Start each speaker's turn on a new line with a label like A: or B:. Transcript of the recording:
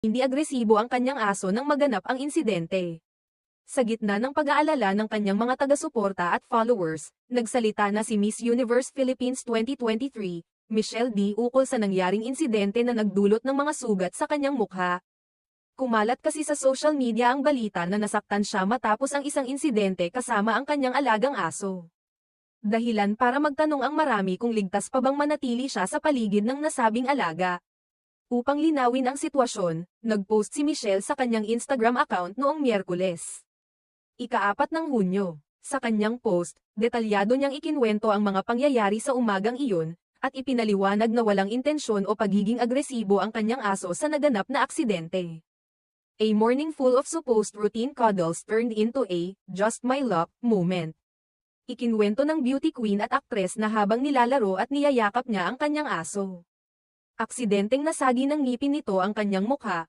A: Hindi agresibo ang kanyang aso nang maganap ang insidente. Sa gitna ng pag-aalala ng kanyang mga taga-suporta at followers, nagsalita na si Miss Universe Philippines 2023, Michelle D. ukol sa nangyaring insidente na nagdulot ng mga sugat sa kanyang mukha. Kumalat kasi sa social media ang balita na nasaktan siya matapos ang isang insidente kasama ang kanyang alagang aso. Dahilan para magtanong ang marami kung ligtas pa bang manatili siya sa paligid ng nasabing alaga. Upang linawin ang sitwasyon, nag-post si Michelle sa kanyang Instagram account noong Miyerkules. Ikaapat ng Hunyo. Sa kanyang post, detalyado niyang ikinwento ang mga pangyayari sa umagang iyon, at ipinaliwanag na walang intensyon o pagiging agresibo ang kanyang aso sa naganap na aksidente. A morning full of supposed routine cuddles turned into a, just my luck, moment. Ikinwento ng beauty queen at aktres na habang nilalaro at niyayakap niya ang kanyang aso. Aksidenteng nasagi ng ngipin nito ang kanyang mukha,